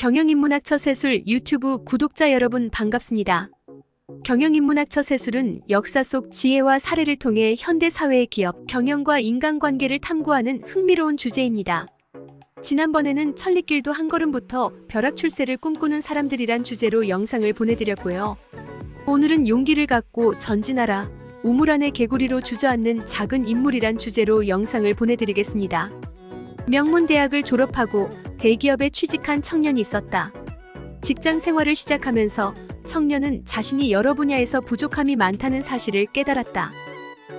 경영인문학처 세술 유튜브 구독자 여러분 반갑습니다. 경영인문학처 세술은 역사 속 지혜와 사례를 통해 현대 사회의 기업, 경영과 인간관계를 탐구하는 흥미로운 주제입니다. 지난번에는 천리길도 한 걸음부터 벼락 출세를 꿈꾸는 사람들이란 주제로 영상을 보내드렸고요. 오늘은 용기를 갖고 전진하라, 우물 안의 개구리로 주저앉는 작은 인물이란 주제로 영상을 보내드리겠습니다. 명문대학을 졸업하고 대기업에 취직한 청년이 있었다. 직장 생활을 시작하면서 청년은 자신이 여러 분야에서 부족함이 많다는 사실을 깨달았다.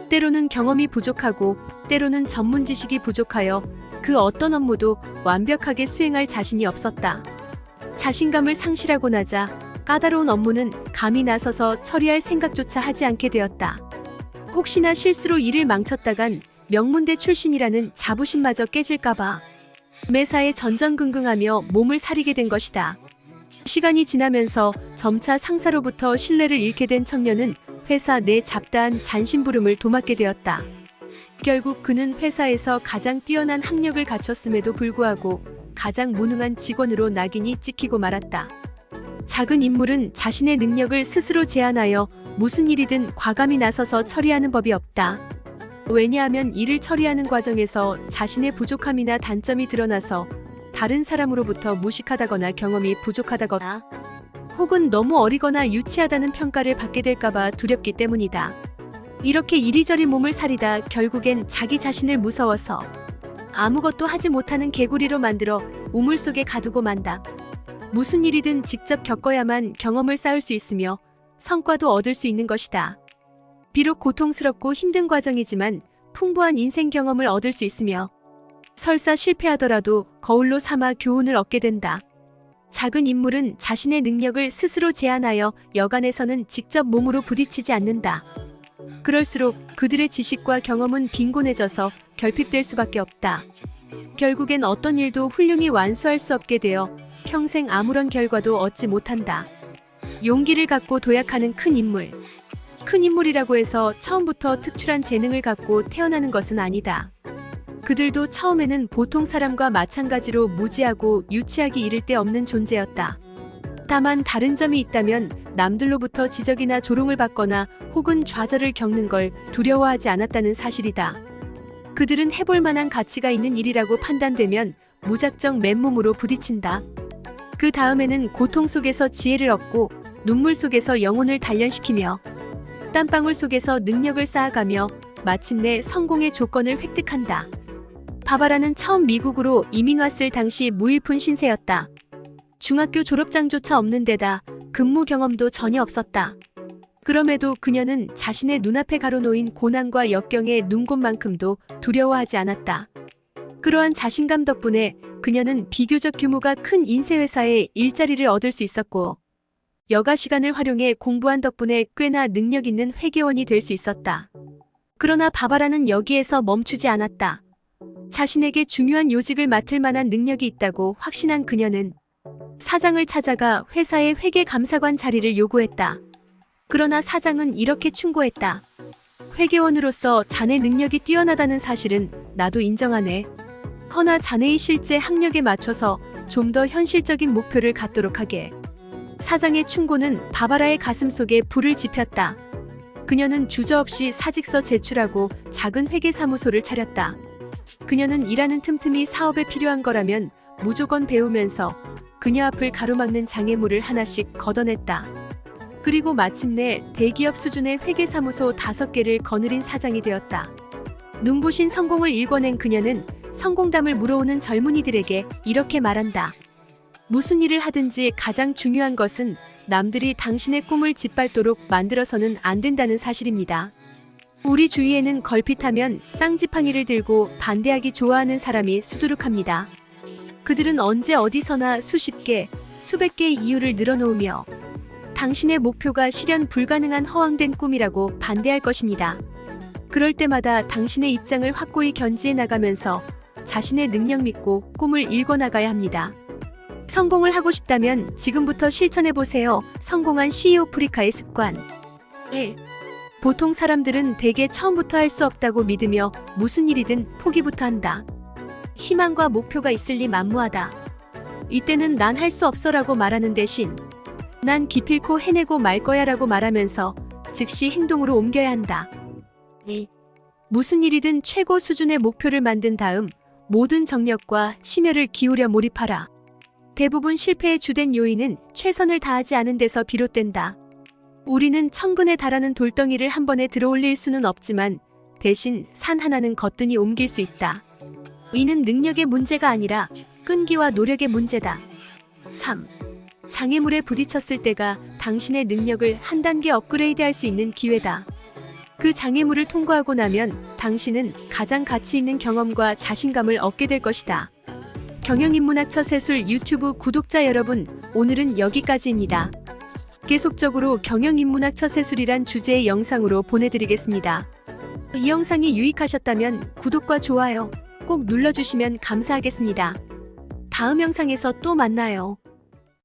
때로는 경험이 부족하고 때로는 전문 지식이 부족하여 그 어떤 업무도 완벽하게 수행할 자신이 없었다. 자신감을 상실하고 나자 까다로운 업무는 감히 나서서 처리할 생각조차 하지 않게 되었다. 혹시나 실수로 일을 망쳤다간 명문대 출신이라는 자부심마저 깨질까봐 매사에 전전긍긍하며 몸을 사리게 된 것이다. 시간이 지나면서 점차 상사로부터 신뢰를 잃게 된 청년은 회사 내 잡다한 잔심부름을 도맡게 되었다. 결국 그는 회사에서 가장 뛰어난 학력을 갖췄음에도 불구하고 가장 무능한 직원으로 낙인이 찍히고 말았다. 작은 인물은 자신의 능력을 스스로 제한하여 무슨 일이든 과감히 나서서 처리하는 법이 없다. 왜냐하면 일을 처리하는 과정에서 자신의 부족함이나 단점이 드러나서 다른 사람으로부터 무식하다거나 경험이 부족하다거나 혹은 너무 어리거나 유치하다는 평가를 받게 될까봐 두렵기 때문이다. 이렇게 이리저리 몸을 사리다 결국엔 자기 자신을 무서워서 아무것도 하지 못하는 개구리로 만들어 우물 속에 가두고 만다. 무슨 일이든 직접 겪어야만 경험을 쌓을 수 있으며 성과도 얻을 수 있는 것이다. 비록 고통스럽고 힘든 과정이지만 풍부한 인생 경험을 얻을 수 있으며 설사 실패하더라도 거울로 삼아 교훈을 얻게 된다. 작은 인물은 자신의 능력을 스스로 제한하여 여간에서는 직접 몸으로 부딪히지 않는다. 그럴수록 그들의 지식과 경험은 빈곤해져서 결핍될 수밖에 없다. 결국엔 어떤 일도 훌륭히 완수할 수 없게 되어 평생 아무런 결과도 얻지 못한다. 용기를 갖고 도약하는 큰 인물. 큰 인물이라고 해서 처음부터 특출한 재능을 갖고 태어나는 것은 아니다. 그들도 처음에는 보통 사람과 마찬가지로 무지하고 유치하기 이를 데 없는 존재였다. 다만 다른 점이 있다면 남들로부터 지적이나 조롱을 받거나 혹은 좌절을 겪는 걸 두려워하지 않았다는 사실이다. 그들은 해볼 만한 가치가 있는 일이라고 판단되면 무작정 맨몸으로 부딪힌다. 그 다음에는 고통 속에서 지혜를 얻고 눈물 속에서 영혼을 단련시키며 땀방울 속에서 능력을 쌓아가며 마침내 성공의 조건을 획득한다. 바바라는 처음 미국으로 이민 왔을 당시 무일푼 신세였다. 중학교 졸업장조차 없는 데다 근무 경험도 전혀 없었다. 그럼에도 그녀는 자신의 눈앞에 가로놓인 고난과 역경의 눈곱만큼도 두려워하지 않았다. 그러한 자신감 덕분에 그녀는 비교적 규모가 큰 인쇄회사에 일자리를 얻을 수 있었고, 여가 시간을 활용해 공부한 덕분에 꽤나 능력 있는 회계원이 될 수 있었다. 그러나 바바라는 여기에서 멈추지 않았다. 자신에게 중요한 요직을 맡을 만한 능력이 있다고 확신한 그녀는 사장을 찾아가 회사의 회계 감사관 자리를 요구했다. 그러나 사장은 이렇게 충고했다. 회계원으로서 자네 능력이 뛰어나다는 사실은 나도 인정하네. 허나 자네의 실제 학력에 맞춰서 좀 더 현실적인 목표를 갖도록 하게. 사장의 충고는 바바라의 가슴 속에 불을 지폈다. 그녀는 주저없이 사직서 제출하고 작은 회계사무소를 차렸다. 그녀는 일하는 틈틈이 사업에 필요한 거라면 무조건 배우면서 그녀 앞을 가로막는 장애물을 하나씩 걷어냈다. 그리고 마침내 대기업 수준의 회계사무소 다섯 개를 거느린 사장이 되었다. 눈부신 성공을 일궈낸 그녀는 성공담을 물어오는 젊은이들에게 이렇게 말한다. 무슨 일을 하든지 가장 중요한 것은 남들이 당신의 꿈을 짓밟도록 만들어서는 안 된다는 사실입니다. 우리 주위에는 걸핏하면 쌍지팡이를 들고 반대하기 좋아하는 사람이 수두룩합니다. 그들은 언제 어디서나 수십 개, 수백 개의 이유를 늘어놓으며 당신의 목표가 실현 불가능한 허황된 꿈이라고 반대할 것입니다. 그럴 때마다 당신의 입장을 확고히 견지해 나가면서 자신의 능력 믿고 꿈을 일궈 나가야 합니다. 성공을 하고 싶다면 지금부터 실천해 보세요. 성공한 CEO 프리카의 습관. 1. 보통 사람들은 대개 처음부터 할 수 없다고 믿으며 무슨 일이든 포기부터 한다. 희망과 목표가 있을 리 만무하다. 이때는 난 할 수 없어라고 말하는 대신 난 기필코 해내고 말 거야라고 말하면서 즉시 행동으로 옮겨야 한다. 이 무슨 일이든 최고 수준의 목표를 만든 다음 모든 정력과 심혈을 기울여 몰입하라. 대부분 실패의 주된 요인은 최선을 다하지 않은 데서 비롯된다. 우리는 천근에 달하는 돌덩이를 한 번에 들어올릴 수는 없지만 대신 산 하나는 거뜬히 옮길 수 있다. 이는 능력의 문제가 아니라 끈기와 노력의 문제다. 3. 장애물에 부딪혔을 때가 당신의 능력을 한 단계 업그레이드 할 수 있는 기회다. 그 장애물을 통과하고 나면 당신은 가장 가치 있는 경험과 자신감을 얻게 될 것이다. 경영인문학처 세술 유튜브 구독자 여러분, 오늘은 여기까지입니다. 계속적으로 경영인문학처 세술이란 주제의 영상으로 보내드리겠습니다. 이 영상이 유익하셨다면 구독과 좋아요 꼭 눌러주시면 감사하겠습니다. 다음 영상에서 또 만나요.